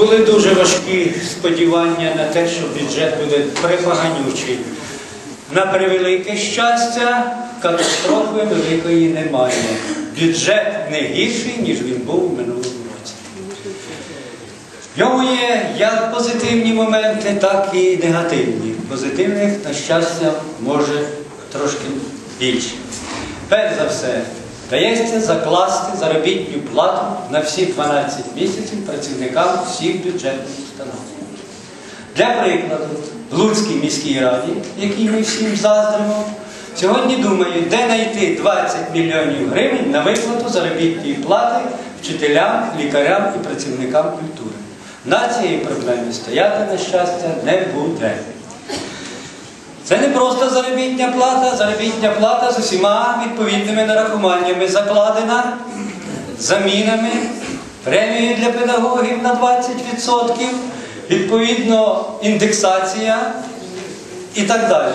Були дуже важкі сподівання на те, що бюджет буде припоганючий. На превелике щастя, катастрофи великої немає. Бюджет не гірший, ніж він був у минулому році. В ньому є як позитивні моменти, так і негативні. Позитивних, на щастя, може трошки більше. Перш за все, дається закласти заробітну плату на всі 12 місяців працівникам всіх бюджетних установ. Для прикладу, в Луцькій міській раді, якій ми всім заздримо, сьогодні думають, де знайти 20 мільйонів гривень на виплату заробітної плати вчителям, лікарям і працівникам культури. На цієї проблеми стояти, на щастя, не буде. Це не просто заробітня плата, заробітня плата з усіма відповідними нарахуваннями закладена замінами, премією для педагогів на 20%, відповідно індексація і так далі.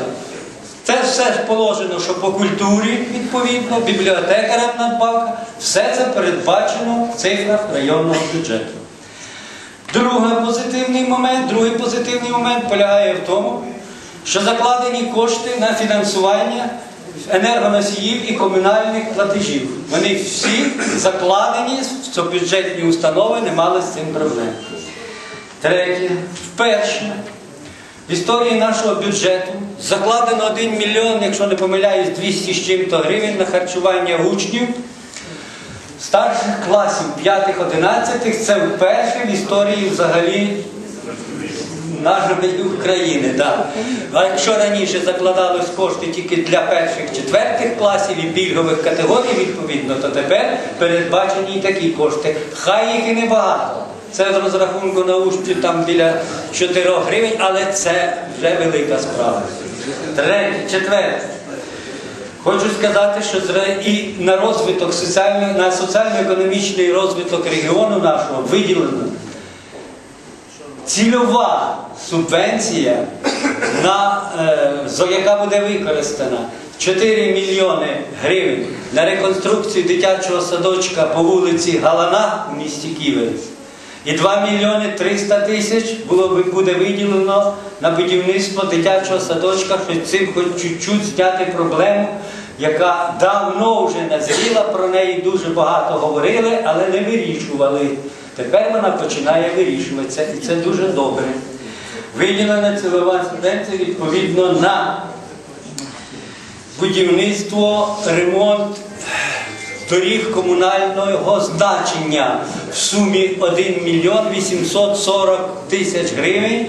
Це все ж положено, що по культурі, відповідно, бібліотекарям надбавка, все це передбачено в цифрах районного бюджету. Другий позитивний момент, другий позитивний момент полягає в тому, що закладені кошти на фінансування енергоносіїв і комунальних платежів. Вони всі закладені в бюджетні установи, не мали з цим проблем. Третє, вперше в історії нашого бюджету закладено 1 мільйон, якщо не помиляюсь, 200 з чим-то гривень на харчування учнів старших класів 5-11 це вперше в історії взагалі нашої України. Да. А якщо раніше закладались кошти тільки для перших четвертих класів і пільгових категорій, відповідно, то тепер передбачені і такі кошти. Хай їх і небагато. Це з розрахунку на учнів там біля 4 гривень, але це вже велика справа. Третє, четверте. Хочу сказати, що і на розвиток соціально, на соціально-економічний розвиток регіону нашого виділено цільова субвенція, на, е, яка буде використана 4 мільйони гривень на реконструкцію дитячого садочка по вулиці Галана у місті Ківерець. І 2 мільйони 300 тисяч було, буде виділено на будівництво дитячого садочка, щоб цим хоч чуть-чуть зняти проблему, яка давно вже назріла, про неї дуже багато говорили, але не вирішували. Тепер вона починає вирішуватися, і це дуже добре. Виділена цільова субвенція відповідно на будівництво, ремонт доріг комунального значення в сумі 1 мільйон 840 тисяч гривень.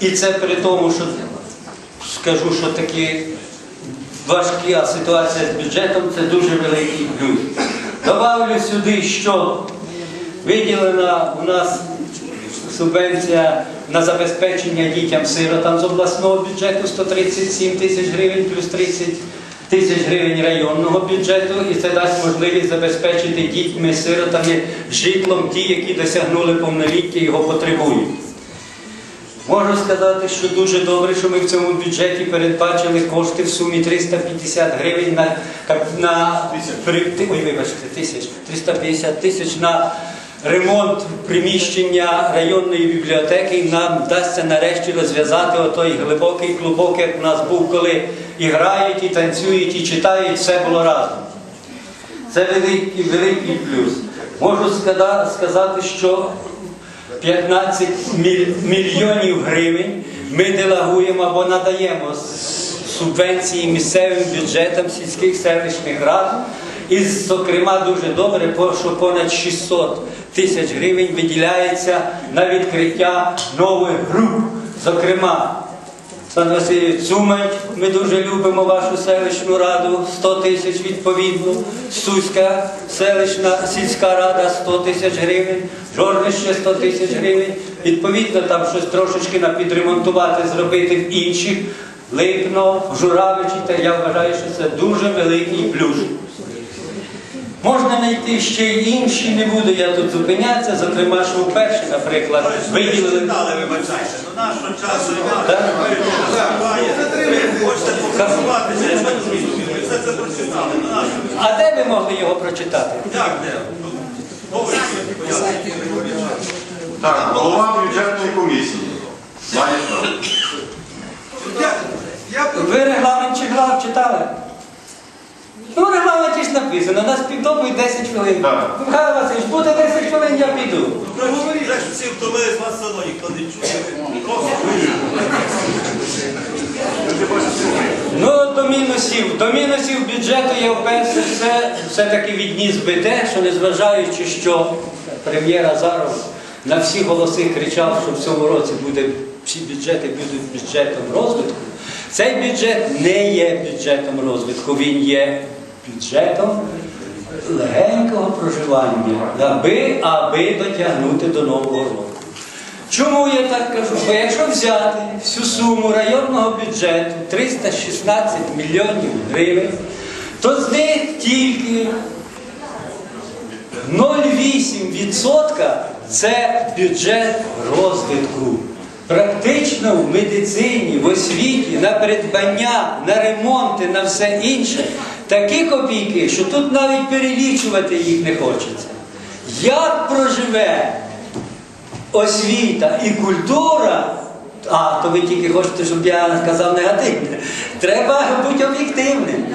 І це при тому, що скажу, що такі важка ситуація з бюджетом це дуже великий плюс. Добавлю сюди, що виділена у нас субвенція на забезпечення дітям-сиротам з обласного бюджету 137 тисяч гривень плюс 30 тисяч гривень районного бюджету, і це дасть можливість забезпечити дітьми-сиротами житлом ті, які досягнули повноліття і його потребують. Можу сказати, що дуже добре, що ми в цьому бюджеті передбачили кошти в сумі 350 гривень на, на ой, вибачте, тисяч, 350 тисяч на ремонт приміщення районної бібліотеки. Нам вдасться нарешті розв'язати отой глибокий клубок, як у нас був, коли і грають, і танцюють, і читають, все було разом. Це великий, великий плюс. Можу сказати, що 15 мільйонів гривень ми делегуємо або надаємо субвенції місцевим бюджетам сільських селищних рад. І, зокрема, дуже добре, що понад 600 тисяч гривень виділяється на відкриття нових груп. Зокрема, Сан Васильович Цумань, ми дуже любимо вашу селищну раду, 100 тисяч відповідно. Суська селищна сільська рада 100 тисяч гривень, Жорнище 100 тисяч гривень. Відповідно, там щось трошечки на підремонтувати, зробити в інших. Липно, Журавичі, я вважаю, що це дуже великий плюс. Можна знайти ще й інші, не буду я тут зупинятися, зокрема, що вперше, наприклад, виділили. читали, вибачайте. до нашого часу Так? Хочете попросуватися, я так розумію. Ви все це прочитали. Ну. А де ви могли його прочитати? Як де? Написано, нас піддобують 10 хвилин. Так. Михайло Васильович, буде 10 хвилин, я піду. проговоріть. Вже ж всі втомились вас все одно, ніхто не чує. Ну, до мінусів. До мінусів бюджету я вперше все, все-таки відніс би те, що незважаючи, що прем'єр Азаров на всі голоси кричав, що в цьому році буде, всі бюджети будуть бюджетом розвитку. Цей бюджет не є бюджетом розвитку, він є бюджетом легенького проживання, аби, аби дотягнути до нового року. Чому я так кажу? Бо якщо взяти всю суму районного бюджету 316 мільйонів гривень, то з них тільки 0,8% це бюджет розвитку. Практично в медицині, в освіті, на придбання, на ремонти, на все інше такі копійки, що тут навіть перелічувати їх не хочеться. Як проживе освіта і культура, а то ви тільки хочете, щоб я сказав негативне, треба бути об'єктивним.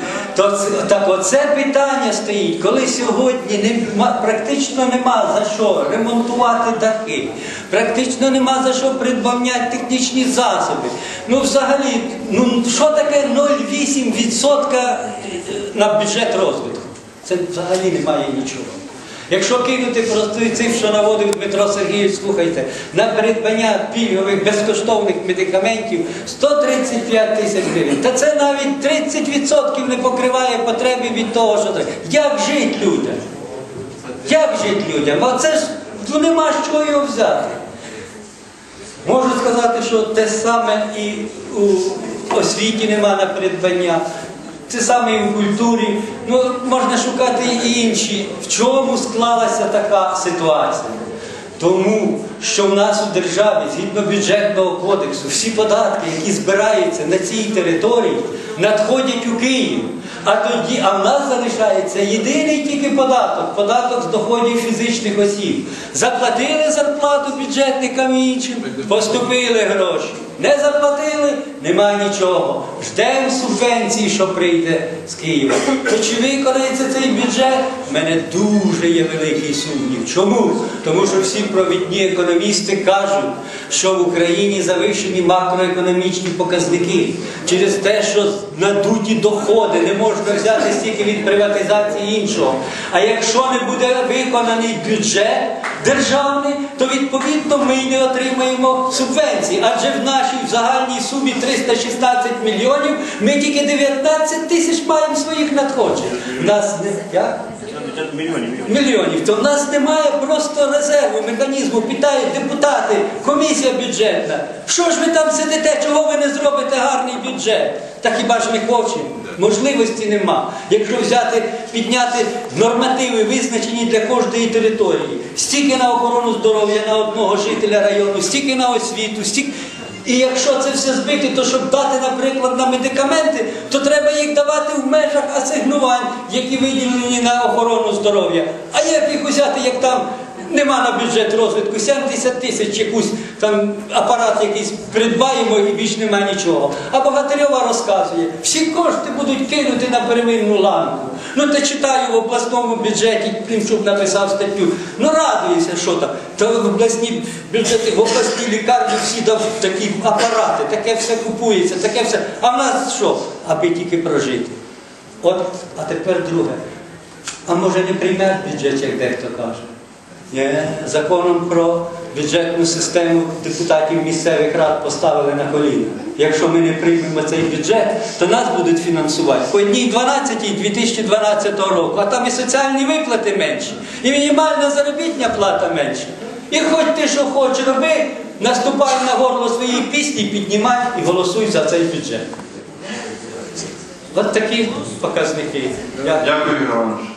Так оце питання стоїть, коли сьогодні нема, практично нема за що ремонтувати дахи, практично нема за що придбавняти технічні засоби. Ну взагалі, ну що таке 0,8% на бюджет розвитку? Це взагалі немає нічого. Якщо кинути просто цифр, що наводив Дмитро Сергійович, слухайте, на придбання пільгових безкоштовних медикаментів 135 тисяч гривень. Та це навіть 30% не покриває потреби від того, що треба. Як жити людям? Як жити людям? А це ж ну, нема з чого його взяти. Можу сказати, що те саме і у освіті нема на придбання, це саме і в культурі. Ну, можна шукати і інші. В чому склалася така ситуація? Тому що в нас у державі, згідно бюджетного кодексу, всі податки, які збираються на цій території, надходять у Київ. А тоді, а в нас залишається єдиний тільки податок податок з доходів фізичних осіб. Заплатили зарплату бюджетникам і іншим, поступили гроші. Не заплатили, нема нічого. Ждемо субвенції, що прийде з Києва. То чи виконається цей бюджет? У мене дуже є великий сумнів. Чому? Тому що всі провідні економісти кажуть, що в Україні завищені макроекономічні показники через те, що надуті доходи не можна взяти стільки від приватизації іншого. А якщо не буде виконаний бюджет державний, то відповідно ми не отримаємо субвенції. Адже в нашій загальній сумі 316 мільйонів ми тільки 19 тисяч маємо своїх надходжень. Нас не як? Мільйонів. То в нас немає просто резерву, механізму. Питають депутати, комісія бюджетна. Що ж ви там сидите? Чого ви не зробите гарний бюджет? Та хіба ж ми хочемо? Можливості нема. Якщо взяти, підняти нормативи, визначені для кожної території, стільки на охорону здоров'я на одного жителя району, стільки на освіту, стільки. І якщо це все збити, то щоб дати, наприклад, на медикаменти, то треба їх давати в межах асигнувань, які виділені на охорону здоров'я. А як їх взяти, як там нема на бюджет розвитку, 70 тисяч якусь там апарат якийсь придбаємо і більш нема нічого. А Богатирьова розказує, всі кошти будуть кинути на первинну ланку. Ну та читаю в обласному бюджеті, Клімчук написав статтю. Ну радуюся, що там. То в обласні бюджети, в обласній лікарні всі дав такі апарати, таке все купується, таке все. А в нас що? Аби тільки прожити. От, а тепер друге. А може не приймеш бюджет, як дехто каже? Ні, законом про бюджетну систему депутатів місцевих рад поставили на коліна. Якщо ми не приймемо цей бюджет, то нас будуть фінансувати по одній 12 2012 року, а там і соціальні виплати менші, і мінімальна заробітня плата менша. І хоч ти що хочеш роби, наступай на горло своєї пісні, піднімай і голосуй за цей бюджет. От такі показники. Дякую, Іванович.